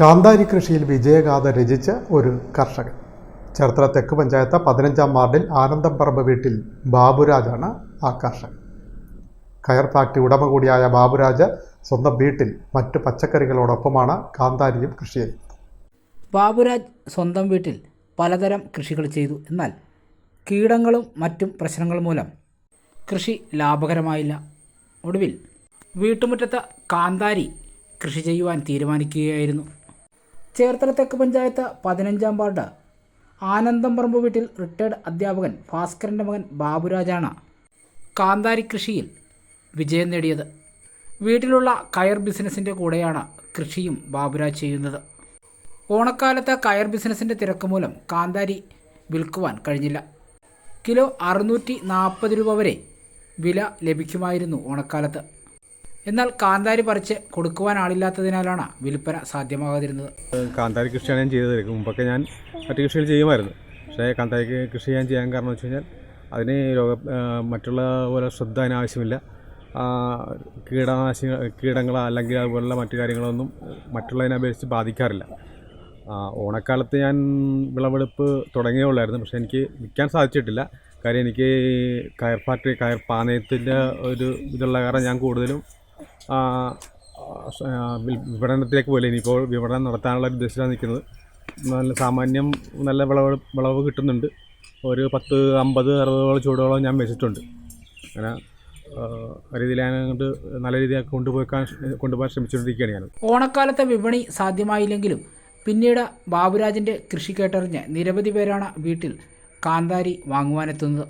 കാന്താരി കൃഷിയിൽ വിജയഗാഥ രചിച്ച ഒരു കർഷകൻ. ചേർത്തല തെക്ക് പഞ്ചായത്ത് പതിനഞ്ചാം വാർഡിൽ ആനന്ദംപറമ്പ് വീട്ടിൽ ബാബുരാജാണ് ആ കർഷകൻ. കയർ ഫാക്ടറി ഉടമ കൂടിയായ ബാബുരാജ് സ്വന്തം വീട്ടിൽ മറ്റ് പച്ചക്കറികളോടൊപ്പമാണ് കാന്താരിയും കൃഷി ചെയ്യുന്നത്. ബാബുരാജ് സ്വന്തം വീട്ടിൽ പലതരം കൃഷികൾ ചെയ്തു. എന്നാൽ കീടങ്ങളും മറ്റും പ്രശ്നങ്ങൾ മൂലം കൃഷി ലാഭകരമായില്ല. ഒടുവിൽ വീട്ടുമുറ്റത്ത് കാന്താരി കൃഷി ചെയ്യുവാൻ തീരുമാനിക്കുകയായിരുന്നു. ചേർത്തല തെക്ക് പഞ്ചായത്ത് പതിനഞ്ചാം വാർഡ്. ആനന്ദം പറമ്പ് വീട്ടിൽ റിട്ടയർഡ് അധ്യാപകൻ ഭാസ്കരന്റെ മകൻ ബാബുരാജാണ്. കാന്താരി കൃഷിയിൽ വിജയം നേടിയത്. വീട്ടിലുള്ള കയർ ബിസിനസ്സിന്റെ കൂടെയാണ് കൃഷിയും ബാബുരാജ് ചെയ്യുന്നത്. ഓണക്കാലത്ത് കയർ ബിസിനസ്സിന്റെ തിരക്ക് മൂലം കാന്താരി വിൽക്കുവാൻ കഴിഞ്ഞില്ല. കിലോ അറുന്നൂറ്റി നാൽപ്പത് രൂപ വരെ വില ലഭിക്കുമായിരുന്നു ഓണക്കാലത്ത്. എന്നാൽ കാന്താരി പറിച്ച് കൊടുക്കുവാൻ ആളില്ലാത്തതിനാലാണ് വിൽപ്പന സാധ്യമാകാതിരുന്നത്. കാന്താരി കൃഷിയാണ് ഞാൻ ചെയ്തത്. മുമ്പൊക്കെ ഞാൻ മറ്റു കൃഷികൾ ചെയ്യുമായിരുന്നു. പക്ഷേ കാന്താരി കൃഷി ഞാൻ ചെയ്യാൻ കാരണം വെച്ച് കഴിഞ്ഞാൽ അതിന് രോഗ മറ്റുള്ള പോലെ ശ്രദ്ധ അതിനാവശ്യമില്ല ആവശ്യമില്ല. കീടങ്ങളോ അല്ലെങ്കിൽ അതുപോലുള്ള മറ്റു കാര്യങ്ങളൊന്നും മറ്റുള്ളതിനെ അപേക്ഷിച്ച് ബാധിക്കാറില്ല. ഓണക്കാലത്ത് ഞാൻ വിളവെടുപ്പ് തുടങ്ങിയേ ഉള്ളായിരുന്നു. പക്ഷേ എനിക്ക് വിൽക്കാൻ സാധിച്ചിട്ടില്ല. കാര്യം എനിക്ക് കയർ ഫാക്ടറി കയർ പാനയത്തിന്റെ ഒരു ഇതുള്ള കാരണം ഞാൻ കൂടുതലും വിപണനത്തിലേക്ക് പോലെ ഇനിയിപ്പോൾ വിപണനം നടത്താനുള്ള ഉദ്ദേശത്തിലാണ് നിൽക്കുന്നത് നല്ല സാമാന്യം നല്ല വിളവ് വിളവ് കിട്ടുന്നുണ്ട്. ഒരു പത്ത് അമ്പത് അറുപതോളം ചൂടോളം ഞാൻ വെച്ചിട്ടുണ്ട്. അങ്ങനെ രീതിയിൽ അങ്ങോട്ട് നല്ല രീതിയിൽ കൊണ്ടുപോയിക്കാൻ കൊണ്ടുപോകാൻ ശ്രമിച്ചുകൊണ്ടിരിക്കുകയാണ് ഞാൻ. ഓണക്കാലത്തെ വിപണി സാധ്യമായില്ലെങ്കിലും പിന്നീട് ബാബുരാജിന്റെ കൃഷി കേട്ടറിഞ്ഞ് നിരവധി പേരാണ് വീട്ടിൽ കാന്താരി വാങ്ങുവാനെത്തുന്നത്.